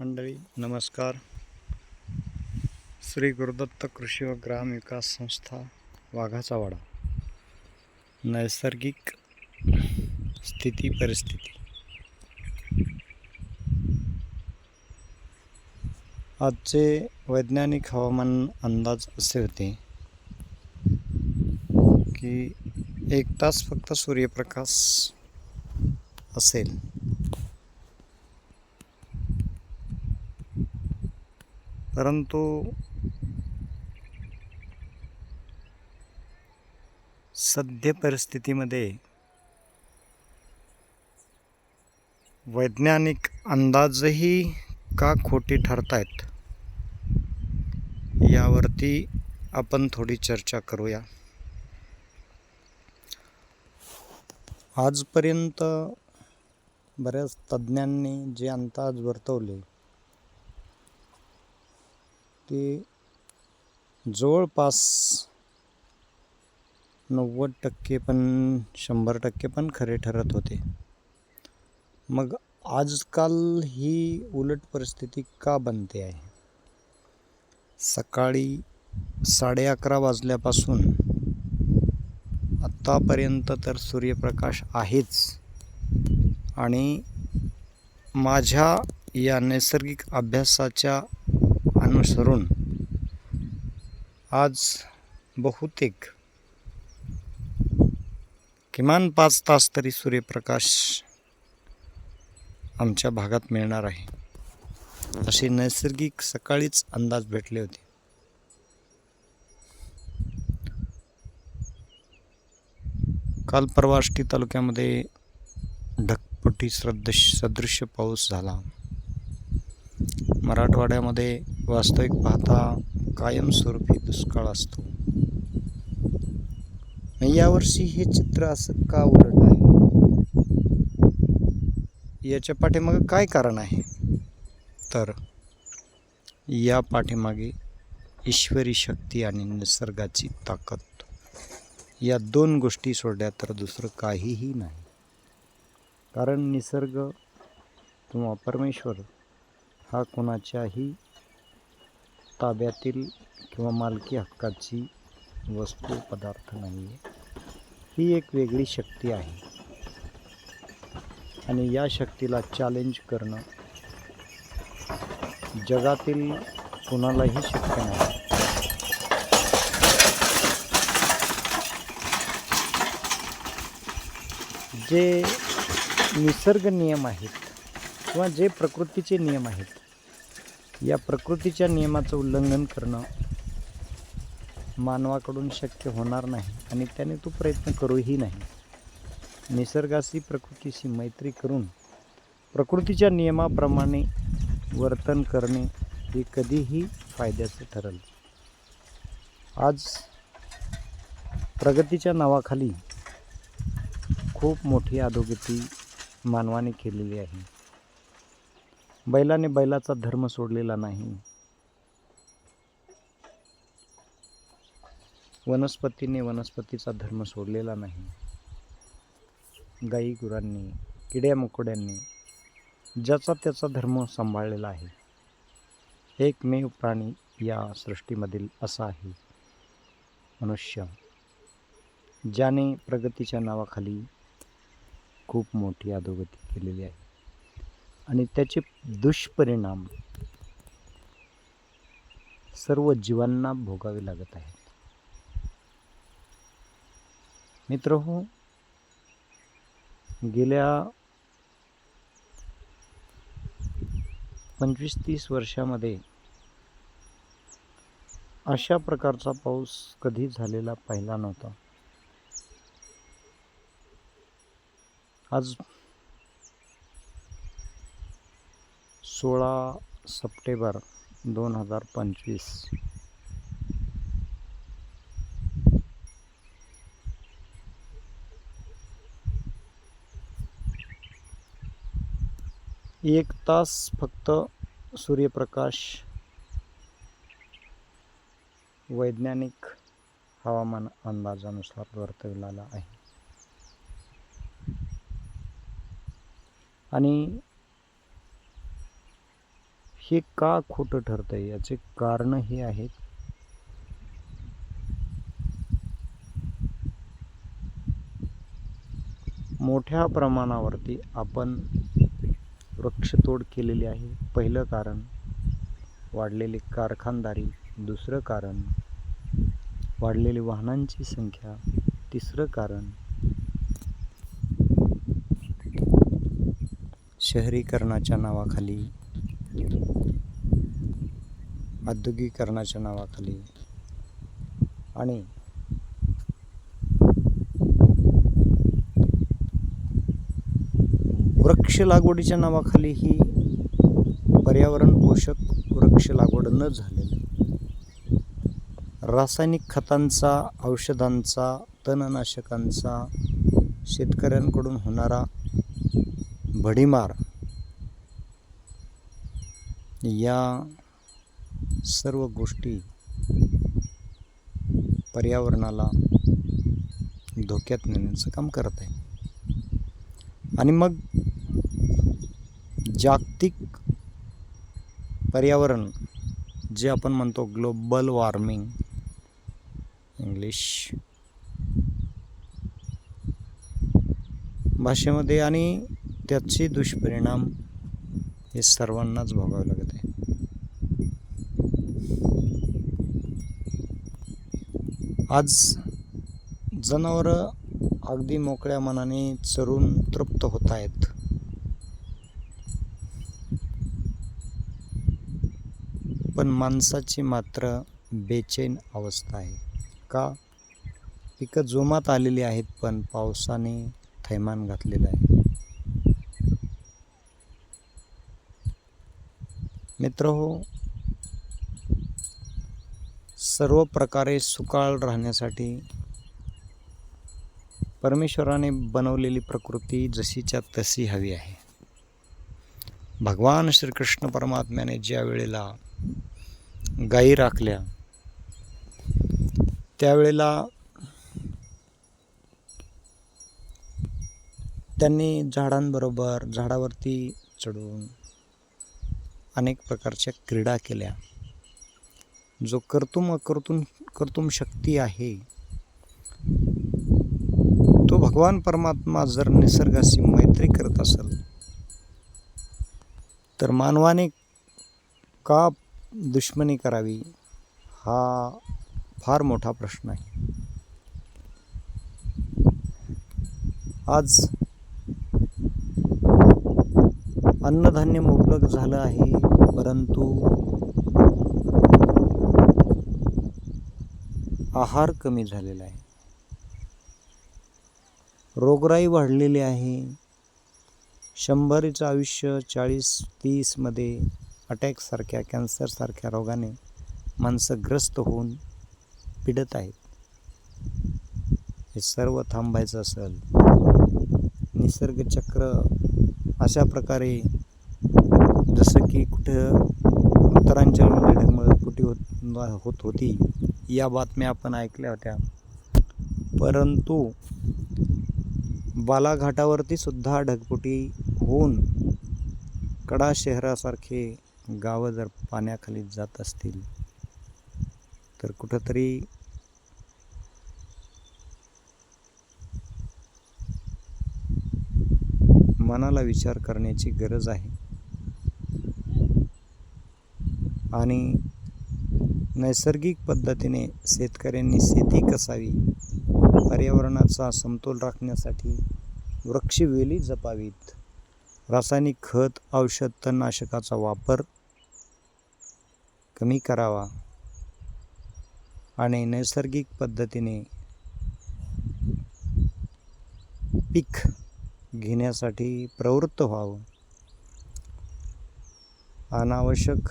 मंडळी नमस्कार. श्री गुरुदत्त कृषी व ग्राम विकास संस्था वाघाचा वाडा. नैसर्गिक स्थिती परिस्थिती. आजचे वैज्ञानिक हवामान अंदाज असे होते की एक तास फक्त सूर्यप्रकाश असेल. परंतु सद्य परिस्थितीमध्ये वैज्ञानिक अंदाजही का खोटी ठरतायत यावरती आपण थोडी चर्चा करूया. आजपर्यंत बऱ्याच तज्ज्ञांनी जे अंदाज वर्तवले ते जवळपास नव्वद टक्के पण शंभर टक्के पण खरे ठरत होते. मग आजकाल ही उलट परिस्थिती का बनते आहे? सकाळी साडे अकरा वाजल्यापासून आत्तापर्यंत तर सूर्यप्रकाश आहेच. आणि माझ्या या नैसर्गिक अभ्यासाच्या अनुसरून आज बहुतेक किमान पाच तास तरी सूर्यप्रकाश आमच्या भागात मिळणार आहे. असे नैसर्गिक सकाळीच अंदाज भेटले होते. काल परवा आष्टी तालुक्यामध्ये ढगफुटी सदृश सदृश्य पाऊस झाला. मराठवाड्यामध्ये वास्तविक पाहता कायमस्वरूपी दुष्काळ असतो. यावर्षी हे चित्र असं का उलट आहे? याच्या पाठीमागे काय कारण आहे? तर या पाठीमागे ईश्वरी शक्ती आणि निसर्गाची ताकद. या दोन गोष्टी सोडल्या तर दुसरं काहीही नाही. कारण निसर्ग किंवा परमेश्वर हा कोणाच्याही ताब्यातील किंवा मालकी हक्काची वस्तू पदार्थ नाही आहे ही एक वेगळी शक्ती आहे. आणि या शक्तीला चॅलेंज करणं जगातील कुणालाही शक्य नाही. जे निसर्ग नियम आहेत किंवा जे प्रकृतीचे नियम आहेत या प्रकृतीच्या नियमाचं उल्लंघन करणं मानवाकडून शक्य होणार नाही आणि त्याने तो प्रयत्न करूही नाही. निसर्गाशी प्रकृतीशी मैत्री करून प्रकृतीच्या नियमाप्रमाणे वर्तन करणे हे कधीही फायद्याचे ठरेल. आज प्रगतीच्या नावाखाली खूप मोठी अधोगती मानवाने केलेली आहे. बैलाने बैलाचा धर्म सोडलेला नाही. वनस्पतीने वनस्पतीचा धर्म सोडलेला नाही. गाई गुरांनी किड्या मकोड्यांनी ज्याचा त्याचा धर्म सांभाळलेला आहे. एकमेव प्राणी या सृष्टीमधील असा आहे मनुष्य ज्याने प्रगतीच्या नावाखाली खूप मोठी अधोगती केलेली आहे. आणि त्याचे दुष्परिणाम सर्व जीवांना भोगावे लागत आहेत. मित्र हो गेल्या पंचवीस तीस वर्षामध्ये अशा प्रकारचा पाऊस कधी झालेला पाहिला नव्हता. आज सोळा सप्टेंबर दोन हजार पंचवीस. एक तास फक्त सूर्यप्रकाश. वैज्ञानिक हवामान अंदाजानुसार वर्तविला आहे. आणि हे का खोटं ठरतंय? याचे कारण हे आहेत. मोठ्या प्रमाणावरती आपण वृक्षतोड केलेली आहे. पहिलं कारण वाढलेली कारखानदारी. दुसरं कारण वाढलेली वाहनांची संख्या. तिसरं कारण शहरीकरणाच्या नावाखाली औद्योगिकरणाच्या नावाखाली. आणि वृक्ष लागवडीच्या नावाखाली ही पर्यावरण पोषक वृक्ष लागवड न झालेली. रासायनिक खतांचा औषधांचा तणनाशकांचा शेतकऱ्यांकडून होणारा भडीमार या सर्व गोष्टी पर्यावरणाला धोक्यात नेण्याचं काम करत आहे. आणि मग जागतिक पर्यावरण जे आपण म्हणतो ग्लोबल वॉर्मिंग इंग्लिश भाषेमध्ये आणि त्याचे दुष्परिणाम हे सर्वांनाच भोगावे लागत आहे. आज जनावरं अगदी मोकळ्या मनाने चरून तृप्त होत आहेत. पण माणसाची मात्र बेचैन अवस्था आहे. का? पिकं जोमात आलेली आहेत पण पावसाने थैमान घातलेलं आहे. मित्र हो सर्व प्रकारे सुकाळ राहण्यासाठी परमेश्वराने बनवलेली प्रकृती जशीच्या तशी हवी आहे. भगवान श्रीकृष्ण परमात्म्याने ज्या वेळेला गायी राखल्या त्यावेळेला त्यांनी झाडांबरोबर झाडावरती चढून अनेक प्रकारच्या क्रीडा केल्या. जो कर्तुम अकर्तुम कर्तुम शक्ती आहे तो भगवान परमात्मा जर निसर्गाशी मैत्री करत असेल तर मानवाने का दुश्मनी करावी हा फार मोठा प्रश्न आहे. आज अन्नधान्य मुबलक झालं आहे परंतु आहार कमी झालेला आहे. रोगराई वाढलेली आहे. शंभरीचं आयुष्य चाळीस तीसमध्ये अटॅकसारख्या कॅन्सरसारख्या रोगाने माणसं ग्रस्त होऊन पिडत आहेत. हे सर्व थांबायचं असेल निसर्गचक्र अशा प्रकारे जसं की कुठं उत्तरांचलमध्ये ढगमळ कुठे होत होत होती या बातम्या आपण ऐकल्या होत्या. परंतु बालाघाटावरती सुद्धा ढगफुटी होऊन कडा शहरासारखे गावं जर पाण्याखाली जात असतील तर कुठंतरी मनाला विचार करण्याची गरज आहे. आणि नैसर्गिक पद्धतीने शेतकऱ्यांनी शेती कसावी? पर्यावरणाचा समतोल राखण्यासाठी वृक्षवेली जपावीत. रासायनिक खत औषध तणनाशकाचा वापर कमी करावा आणि नैसर्गिक पद्धतीने पीक घेण्यासाठी प्रवृत्त व्हावं. अनावश्यक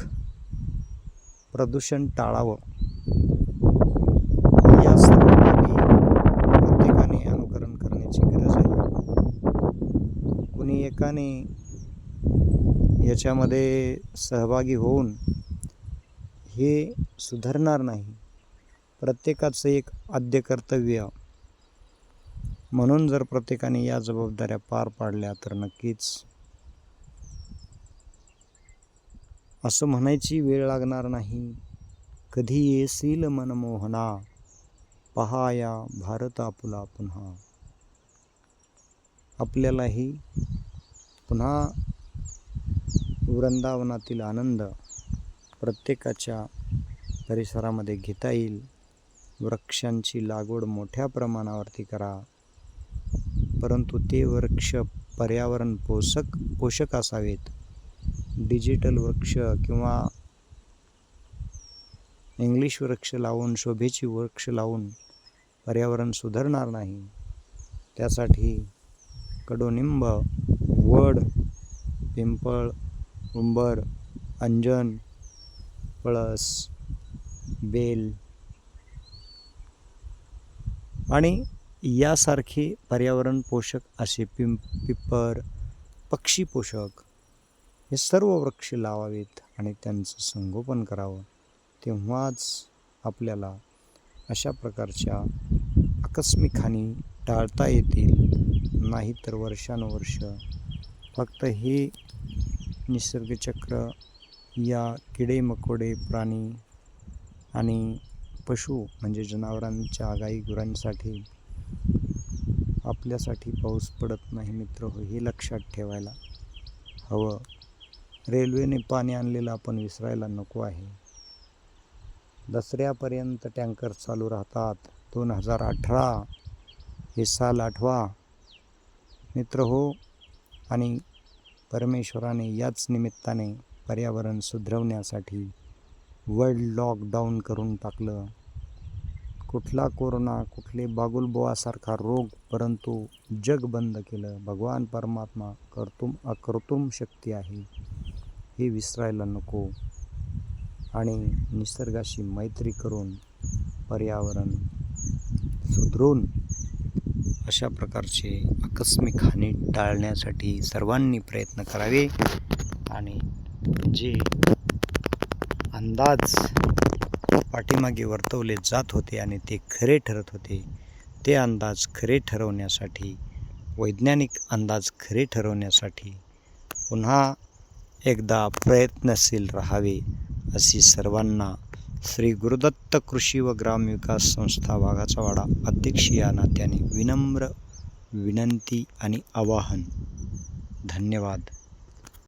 प्रदूषण टाळावं. या प्रत्येकाने अनुकरण करण्याची गरज आहे. कुणी एकाने याच्यामध्ये सहभागी होऊन हे सुधारणार नाही. प्रत्येकाचं एक आद्य कर्तव्य. म्हणून जर प्रत्येकाने या जबाबदाऱ्या पार पाडल्या तर नक्कीच असं म्हणायची वेळ लागणार नाही. कधी येशील मनमोहना पहाया भारत आपुला पुन्हा. आपल्यालाही पुन्हा वृंदावनातील आनंद प्रत्येकाच्या परिसरामध्ये घेता येईल. वृक्षांची लागवड मोठ्या प्रमाणावरती करा. परंतु ते वृक्ष पर्यावरण पोषक पोषक असावेत. डिजिटल वृक्ष किंवा इंग्लिश वृक्ष लावून शोभेची वृक्ष लावून पर्यावरण सुधारणार नाही त्यासाठी कडुनिंब वड पिंपळ उंबर अंजन पळस बेल आणि यासारखी पर्यावरण पोषक असे पिंप पिप्पर पक्षी पोषक हे सर्व वृक्ष लावावेत आणि त्यांचं संगोपन करावं. तेव्हाच आपल्याला अशा प्रकारच्या आकस्मिक हानी टाळता येतील नाहीतर वर्षानुवर्ष फक्त हे निसर्गचक्र या किडे मकोडे प्राणी आणि पशु म्हणजे जनावरांच्या गाई गुरांसाठी आपल्यासाठी पाऊस पडत नाही मित्र हो हे लक्षात ठेवायला हवं. रेल्वेने पाणी आणलेलं आपण विसरायला नको आहे. दसऱ्यापर्यंत टँकर चालू राहतात. दोन हजार अठरा हे साल आठवा. मित्र हो आणि परमेश्वराने याच निमित्ताने पर्यावरण सुधरवण्यासाठी वर्ल्ड लॉकडाऊन करून टाकलं. कुठला कोरोना कुठले बागुलबुवासारखा रोग परंतु जग बंद केलं. भगवान परमात्मा कर्तुम अकर्तुम शक्ती आहे. हे विसरायला नको आणि निसर्गाशी मैत्री करून पर्यावरण सुधरून अशा प्रकारचे आकस्मिक हानी टाळण्यासाठी सर्वांनी प्रयत्न करावे आणि जे अंदाज पाठीमागे वर्तवले जात होते आणि ते खरे ठरत होते ते अंदाज खरे ठरवण्यासाठी वैज्ञानिक अंदाज खरे ठरवण्यासाठी पुन्हा एकदा प्रयत्नशील राहावे अशी सर्वांना श्री गुरुदत्त कृषी व ग्रामविकास संस्था वाघाचा वाडा अध्यक्ष या नात्याने विनम्र विनंती आणि आवाहन. धन्यवाद.